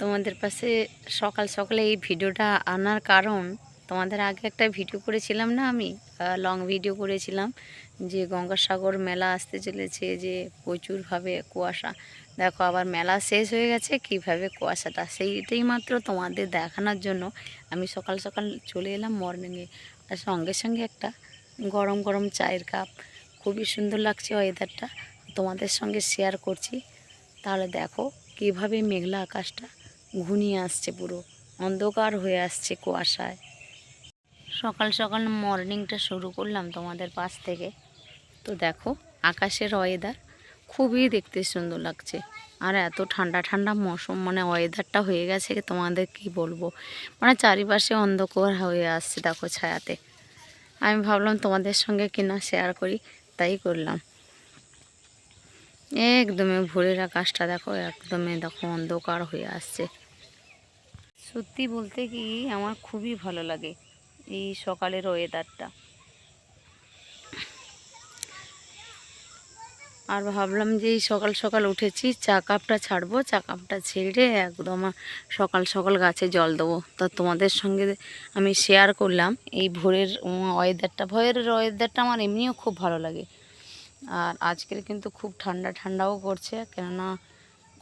তোমাদের পাশে সকাল সকালে এই ভিডিওটা আনার কারণ, তোমাদের আগে একটা ভিডিও করেছিলাম না আমি? লং ভিডিও করেছিলাম যে গঙ্গাসাগর মেলা আসতে চলেছে, যে প্রচুরভাবে কুয়াশা। দেখো আবার মেলা শেষ হয়ে গেছে, কীভাবে কুয়াশাটা? সেইটাই মাত্র তোমাদের দেখানোর জন্য। আমি সকাল সকাল চলে এলাম মর্নিংয়ে আর সঙ্গে সঙ্গে একটা গরম গরম চায়ের কাপ খুবই সুন্দর লাগছে ওয়েদারটা তোমাদের সঙ্গে শেয়ার করছি। তাহলে দেখো কীভাবে মেঘলা আকাশটা ঘুনিয়ে আসছে পুরো। অন্ধকার হয়ে আসছে কুয়াশায়। সকাল সকাল মর্নিংটা শুরু করলাম তোমাদের পাশ থেকে। তো দেখো, আকাশের ওয়েদার খুবই দেখতে সুন্দর লাগছে। আর এত ঠান্ডা ঠান্ডা মৌসুম মানে ওয়েদারটা হয়ে গেছে তোমাদের কি বলব? মানে চারিপাশে অন্ধকার হয়ে আসছে দেখো ছায়াতে। আমি ভাবলাম তোমাদের সঙ্গে কিনা শেয়ার করি, তাই করলাম। একদমই ভোরের আকাশটা দেখো, একদমই দেখো অন্ধকার হয়ে আসছে। সত্যি বলতে কি আমার খুবই ভালো লাগে এই সকালের ওয়েদারটা আর ভাবলাম যে এই সকাল সকাল উঠেছি, চা কাপটা ছাড়বো, চা কাপটা ছেড়ে একদম সকাল সকাল গাছে জল দেবো। তো তোমাদের সঙ্গে আমি শেয়ার করলাম, এই ভোরের ওয়েদারটা ভোরের ওয়েদারটা আমার এমনিও খুব ভালো লাগে। আর আজকের কিন্তু খুব ঠান্ডা ঠান্ডাও করছে, কেননা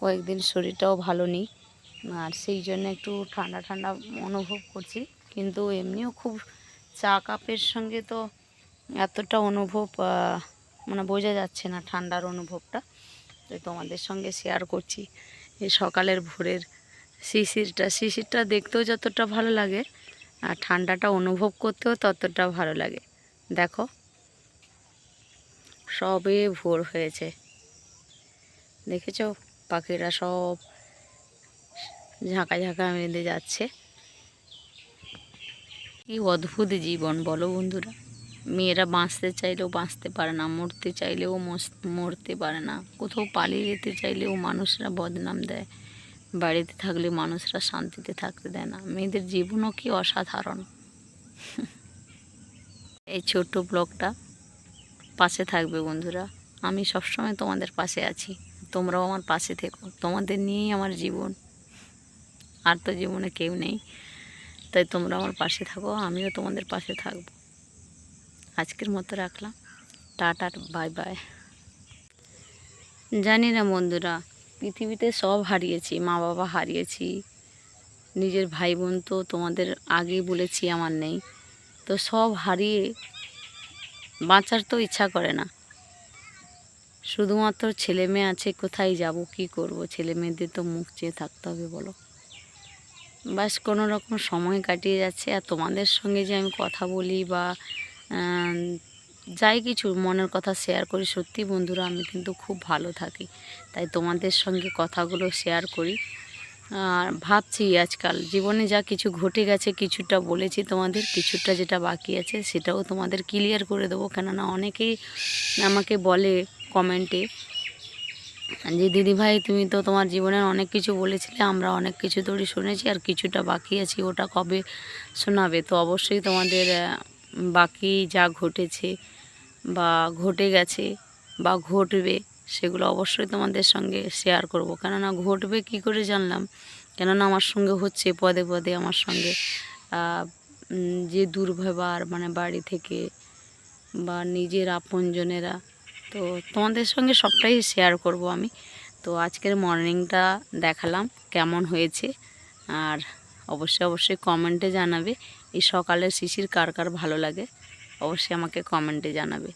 কয়েকদিন শরীরটাও ভালো নেই। আর সেই জন্য একটু ঠান্ডা ঠান্ডা অনুভব করছি। কিন্তু এমনিও খুব চা কাপের সঙ্গে তো এতটা অনুভব মানে বোঝা যাচ্ছে না ঠান্ডার অনুভবটা। তো তোমাদের সঙ্গে শেয়ার করছি এই সকালের ভোরের শিশিরটা। শিশিরটা দেখতেও যতটা ভালো লাগে আর ঠান্ডাটা অনুভব করতেও ততটা ভালো লাগে। দেখো, সবে ভোর হয়েছে। দেখেছ? পাখিরা সব ঝাঁকা ঝাঁকা বেঁধে যাচ্ছে। কি অদ্ভুত জীবন বলো বন্ধুরা। মেয়েরা বাঁচতে চাইলেও বাঁচতে পারে না, মরতে চাইলেও মরতে পারে না। কোথাও পালিয়ে যেতে চাইলেও মানুষরা বদনাম দেয়। বাড়িতে থাকলে মানুষরা শান্তিতে থাকতে দেয় না। মেয়েদের জীবনও কি অসাধারণ। এই ছোট্ট ব্লগটা পাশে থাকবে বন্ধুরা। আমি সবসময় তোমাদের পাশে আছি। তোমরাও আমার পাশে থেকো। তোমাদের নিয়েই আমার জীবন। আর তো জীবনে কেউ নেই। তাই তোমরা আমার পাশে থাকো, আমিও তোমাদের পাশে থাকব। আজকের মতো রাখলাম। Tata, bye bye. জানি না বন্ধুরা, পৃথিবীতে সব হারিয়েছি, মা বাবা হারিয়েছি, নিজের ভাই বোন তো তোমাদের আগেই বলেছি আমার নেই। তো সব হারিয়ে বাঁচার তো ইচ্ছা করে না। শুধুমাত্র ছেলে মেয়ে আছে, কোথায় যাব, কি করব? ছেলে মেয়েদের তো মুখ চেয়ে থাকতে হবে, বলো। বাস কোনো রকম সময় কাটিয়ে যাচ্ছে। আর তোমাদের সঙ্গে যে আমি কথা বলি বা যাই কিছু মনের কথা শেয়ার করি, সত্যি বন্ধুরা আমি কিন্তু খুব ভালো থাকি। তাই তোমাদের সঙ্গে কথাগুলো শেয়ার করি। আর ভাবছি আজকাল জীবনে যা কিছু ঘটে গেছে, কিছুটা বলেছি তোমাদের, কিছুটা যেটা বাকি আছে সেটাও তোমাদের ক্লিয়ার করে দেবো। কেননা অনেকেই আমাকে বলে কমেন্টে যে দিদি ভাই তুমি তো তোমার জীবনের অনেক কিছু বলেছিলে, আমরা অনেক কিছু তোরই শুনেছি আর কিছুটা বাকি আছি, ওটা কবে শোনাবে? তো অবশ্যই তোমাদের বাকি যা ঘটেছে বা ঘটে গেছে বা ঘটবে, সেগুলো অবশ্যই তোমাদের সঙ্গে শেয়ার করব। কেননা ঘটবে কি করে জানলাম? কেননা আমার সঙ্গে হচ্ছে, পদে পদে আমার সঙ্গে যে দুর্ব্যবহার মানে বাড়ি থেকে বা নিজের আপনজনেরা তো তোমাদের সঙ্গে সবটাই শেয়ার করব আমি। তো আজকের মর্নিংটা দেখালাম কেমন হয়েছে। আর অবশ্যই অবশ্যই কমেন্টে জানাবে, এই সকালের শিশির কার কার ভালো লাগে। অবশ্যই আমাকে কমেন্টে জানাবে।